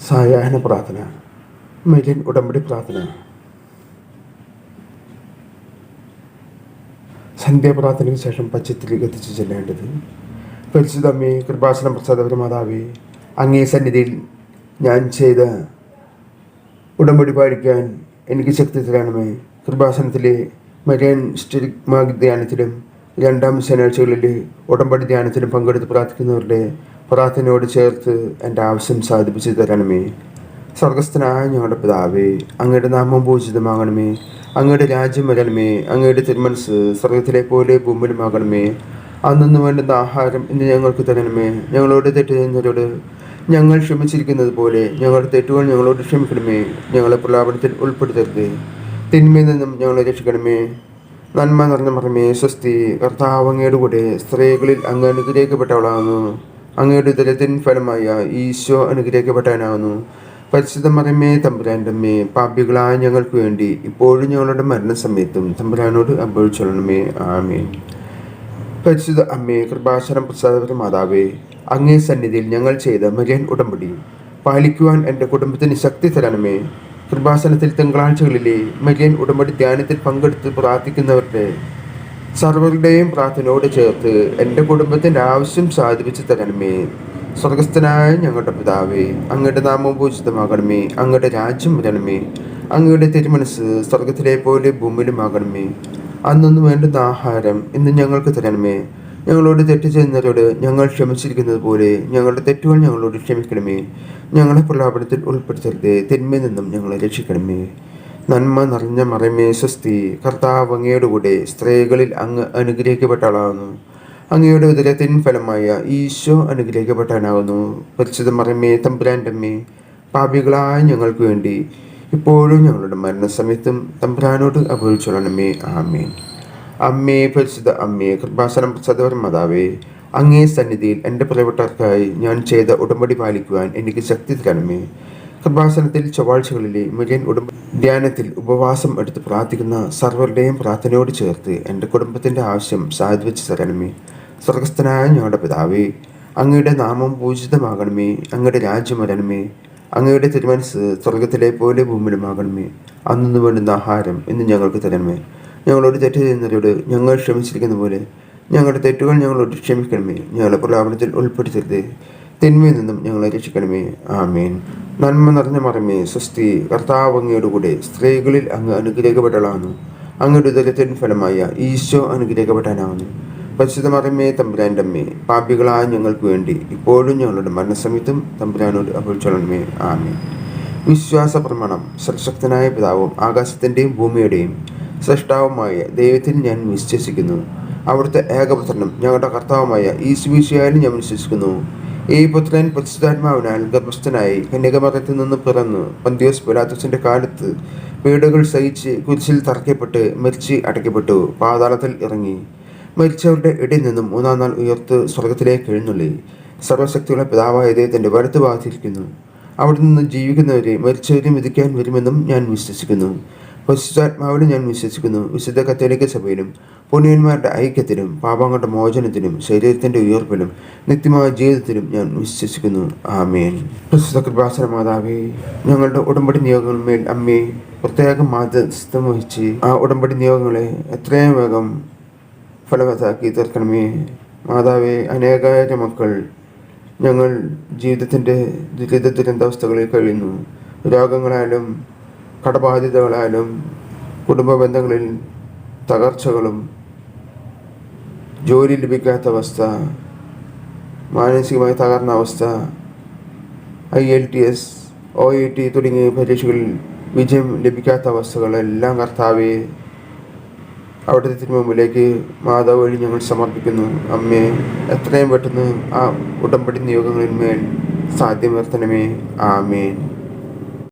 സായാഹ്ന പ്രാർത്ഥന മെലിൻ ഉടമ്പടി പ്രാർത്ഥന സന്ധ്യാപ്രാർത്ഥനയ്ക്ക് ശേഷം പച്ചത്തിലേക്ക് എത്തിച്ചു ചെല്ലേണ്ടത് പരിശുദ്ധമ്മേ കൃപാസനം പ്രസാദപര മാതാവേ അങ്ങേ സന്നിധിയിൽ ഞാൻ ചെയ്ത ഉടമ്പടി പാലിക്കാൻ എനിക്ക് ശക്തി തരണമേ കൃപാസനത്തിലെ മരിയൻ സ്റ്റിഗ്മാഗ് ധ്യാനത്തിലും രണ്ടാം ശനിയാഴ്ചകളിലെ ഉടമ്പടി ധ്യാനത്തിലും പങ്കെടുത്ത് പ്രാർത്ഥിക്കുന്നവരുടെ പ്രാർത്ഥനയോട് ചേർത്ത് എന്റെ ആവശ്യം സാധിപ്പിച്ചു തരണമേ. സ്വർഗസ്ഥനായ ഞങ്ങളുടെ പിതാവേ അങ്ങയുടെ നാമം പൂജിതമാകണമേ. അങ്ങയുടെ രാജ്യം വരണമേ. അങ്ങയുടെ തിരുമനസ് സ്വർഗത്തിലെ പോലെ ഭൂമിയിലുമാകണമേ. അന്നു വേണ്ടുന്ന ആഹാരം ഇന്ന് ഞങ്ങൾക്ക് തരണമേ. ഞങ്ങളോട് തെറ്റ് ചെയ്യുന്നവരോട് ഞങ്ങൾ ക്ഷമിച്ചിരിക്കുന്നത് പോലെ ഞങ്ങളുടെ തെറ്റുകൾ ഞങ്ങളോട് ക്ഷമിക്കണമേ. ഞങ്ങളെ പ്രലാപനത്തിൽ ഉൾപ്പെടുത്തരുത്. തിന്മയിൽ നിന്നും ഞങ്ങളെ രക്ഷിക്കണമേ. നന്മ നിറഞ്ഞ മറമേ സ്വസ്തി കർത്താവ് അങ്ങയുടെ കൂടെ സ്ത്രീകളിൽ അങ്ങ് അനുഗ്രഹിക്കപ്പെട്ടവളാകുന്നു. അങ്ങയുടെ ദലത്തിൻ ഫലമായ ഈശോ അനുഗ്രഹിക്കപ്പെട്ടവനാകുന്നു. പരിശുദ്ധ മറമേ തമ്പുരാന്റെ അമ്മേ പാപികളായ ഞങ്ങൾക്ക് വേണ്ടി ഇപ്പോഴും ഞങ്ങളുടെ മരണസമയത്തും തമ്പുരാനോട് അപേക്ഷിച്ചോളണമേ. ആമേ പരിശുദ്ധ അമ്മേ കൃപാശനം പ്രസാദപര മാതാവേ അങ്ങേ സന്നിധിയിൽ ഞങ്ങൾ ചെയ്ത മരിയൻ ഉടമ്പടി പാലിക്കുവാൻ എന്റെ കുടുംബത്തിന് ശക്തി തരണമേ. കൃപാസനത്തിൽ തിങ്കളാഴ്ചകളിലെ മരിയൻ ഉടമ്പടി ധ്യാനത്തിൽ പങ്കെടുത്ത് പ്രാർത്ഥിക്കുന്നവരുടെ സർവരുടെയും പ്രാർത്ഥനയോട് ചേർത്ത് എന്റെ കുടുംബത്തിന്റെ ആവശ്യം സാധിപ്പിച്ചു തരണമേ. സ്വർഗസ്ഥനായ ഞങ്ങളുടെ പിതാവേ അങ്ങയുടെ നാമം പൂജിതമാകണമേ. അങ്ങയുടെ രാജ്യം വരണമേ. അങ്ങയുടെ തിരുമനസ് സ്വർഗത്തിലെ പോലെ ഭൂമിയിലുമാകണമേ. അന്നൊന്നും വേണ്ടുന്ന ആഹാരം ഇന്ന് ഞങ്ങൾക്ക് തരണമേ. ഞങ്ങളോട് തെറ്റ് ചെയ്യുന്നവരോട് ഞങ്ങൾ ക്ഷമിച്ചിരിക്കുന്നത് പോലെ ഞങ്ങളുടെ തെറ്റുകൾ ഞങ്ങളോട് ക്ഷമിക്കണമേ. ഞങ്ങളെ പ്രലാപനത്തിൽ ഉൾപ്പെടുത്തരുതേ. തിന്മയിൽ നിന്നും ഞങ്ങളെ രക്ഷിക്കണമേ. നന്മ നിറഞ്ഞ മറമേ സ്വസ്തി കർത്താവ് അങ്ങയുടെ സ്ത്രീകളിൽ അങ്ങ് അനുഗ്രഹിക്കപ്പെട്ട ആളാകുന്നു അങ്ങയുടെ ഉദരത്തിൻ ഫലമായ ഈശോ അനുഗ്രഹിക്കപ്പെട്ടവനാകുന്നു. പരിശുദ്ധ മറമേ തമ്പുരാന്റെ അമ്മേ പാപികളായ ഞങ്ങൾക്ക് വേണ്ടി ഇപ്പോഴും ഞങ്ങളുടെ മരണസമയത്തും തമ്പുരാനോട് അപേക്ഷിച്ചോളണമേ. ആമേ അമ്മേ പരിശുദ്ധ അമ്മേ കൃപാസനം പ്രസാദപരം മാതാവേ അങ്ങേ സന്നിധിയിൽ എന്റെ പ്രിയപ്പെട്ടവർക്കായി ഞാൻ ചെയ്ത ഉടമ്പടി പാലിക്കുവാൻ എനിക്ക് ശക്തി തരണമേ. കൃപാസനത്തിൽ ചൊവ്വാഴ്ചകളിലെ മുഴുവൻ ഉടമ്പ ധ്യാനത്തിൽ ഉപവാസം എടുത്ത് പ്രാർത്ഥിക്കുന്ന സർവരുടെയും പ്രാർത്ഥനയോട് ചേർത്ത് എന്റെ കുടുംബത്തിന്റെ ആവശ്യം സാധിച്ചു തരണമേ. സ്വർഗസ്ഥനായ ഞങ്ങളുടെ പിതാവേ അങ്ങയുടെ നാമം പൂജിതമാകണമേ അങ്ങയുടെ രാജ്യം വരണമേ അങ്ങയുടെ തിരുമനസ് സ്വർഗത്തിലെ പോലെ ഭൂമിയിലുമാകണമേ. അന്നു വേണ്ടുന്ന ആഹാരം ഇന്ന് ഞങ്ങൾക്ക് തരണമേ. ഞങ്ങളോട് തെറ്റ് ചെയ്യുന്നവരോട് ഞങ്ങൾ ക്ഷമിച്ചിരിക്കുന്ന പോലെ ഞങ്ങളുടെ തെറ്റുകൾ ഞങ്ങളോട് ക്ഷമിക്കണമേ. ഞങ്ങളെ പ്രലാപനത്തിൽ ഉൾപ്പെടുത്തരുത്. തിന്മയിൽ നിന്നും ഞങ്ങളെ രക്ഷിക്കണമേ. ആമേൻ. നന്മ നിറഞ്ഞ മറമേ സ്വസ്തി കർത്താവ് അങ്ങയുടെ കൂടെ സ്ത്രീകളിൽ അങ്ങ് അനുഗ്രഹിക്കപ്പെട്ടളാകുന്നു അങ്ങയുടെ ഉദരത്തിൻ ഫലമായ ഈശോ അനുഗ്രഹിക്കപ്പെട്ടാനാകുന്നു പരിശുദ്ധ മറമേ തമ്പുരാന്റെ അമ്മേ പാപികളായ ഞങ്ങൾക്ക് വേണ്ടി ഇപ്പോഴും ഞങ്ങളുടെ മരണസമയത്തും തമ്പുരാനോട് അപേക്ഷിച്ചോളണമേ. ആമേ വിശ്വാസ പ്രമാണം സർശക്തനായ പിതാവും ആകാശത്തിന്റെയും ഭൂമിയുടെയും സൃഷ്ടാവുമായ ദൈവത്തിൽ ഞാൻ വിശ്വസിക്കുന്നു. അവിടുത്തെ ഏകപുത്രനും ഞങ്ങളുടെ കർത്താവുമായ ഈ സുവിശയാലും ഞാൻ വിശ്വസിക്കുന്നു. ഈ പുത്രൻ പരിശുദ്ധാത്മാവിനാൽ ഗർഭസ്ഥനായി കന്യകമരത്തിൽ നിന്ന് പിറന്ന് പന്തിയോസ് പിലാത്തുസിന്റെ കാലത്ത് വീടുകൾ സഹിച്ച് കുരിശിൽ തറയ്ക്കപ്പെട്ട് മരിച്ച് അടയ്ക്കപ്പെട്ടു. പാതാളത്തിൽ ഇറങ്ങി മരിച്ചവരുടെ ഇടയിൽ നിന്നും മൂന്നാം നാൾ ഉയർത്ത് സ്വർഗത്തിലേക്ക് എഴുന്നള്ളി. സർവശക്തിയുള്ള പിതാവായ ദൈവത്തിന്റെ വലത്ത് ഭാഗത്തിരിക്കുന്നു. അവിടെ നിന്ന് ജീവിക്കുന്നവരെ മരിച്ചവരെ വിധിക്കാൻ വരുമെന്നും ഞാൻ വിശ്വസിക്കുന്നു. പരിശുദ്ധാത്മാവിലും ഞാൻ വിശ്വസിക്കുന്നു. വിശുദ്ധ കത്തോലിക്ക സഭയിലും പുണ്യന്മാരുടെ ഐക്യത്തിലും പാപങ്ങളുടെ മോചനത്തിലും ശരീരത്തിന്റെ ഉയർപ്പിലും നിത്യമായ ജീവിതത്തിലും ഞാൻ വിശ്വസിക്കുന്നു. ആമേൻ. പ്രസ്തുത കൃപാസന മാതാവേ ഞങ്ങളുടെ ഉടമ്പടി നിയോഗങ്ങളുമേൽ അമ്മേ പ്രത്യേകം മാധ്യസ്ഥം വഹിച്ച് ആ ഉടമ്പടി നിയോഗങ്ങളെ എത്രയും വേഗം ഫലവത്താക്കി തീർക്കണമേ. മാതാവേ അനേകായിരം മക്കൾ ഞങ്ങൾ ജീവിതത്തിന്റെ ദുരിത ദുരന്താവസ്ഥകളിൽ കഴിയുന്നു. രോഗങ്ങളാലും കടബാധ്യതകളാലും കുടുംബ ബന്ധങ്ങളിൽ തകർച്ചകളും ജോലി ലഭിക്കാത്ത അവസ്ഥ മാനസികമായി തകർന്ന അവസ്ഥ I L T S O E T തുടങ്ങിയ പരീക്ഷകളിൽ വിജയം ലഭിക്കാത്ത അവസ്ഥകളെല്ലാം കർത്താവെ അവിടുത്തെ തിരുമുമ്പിലേക്ക് മാതാവ് വഴി ഞങ്ങൾ സമർപ്പിക്കുന്നു. അമ്മേ എത്രയും പെട്ടെന്ന് ആ ഉടമ്പടി നിയോഗങ്ങളിന്മേൽ സാധ്യം വരുത്തണമേ. ആമേൻ.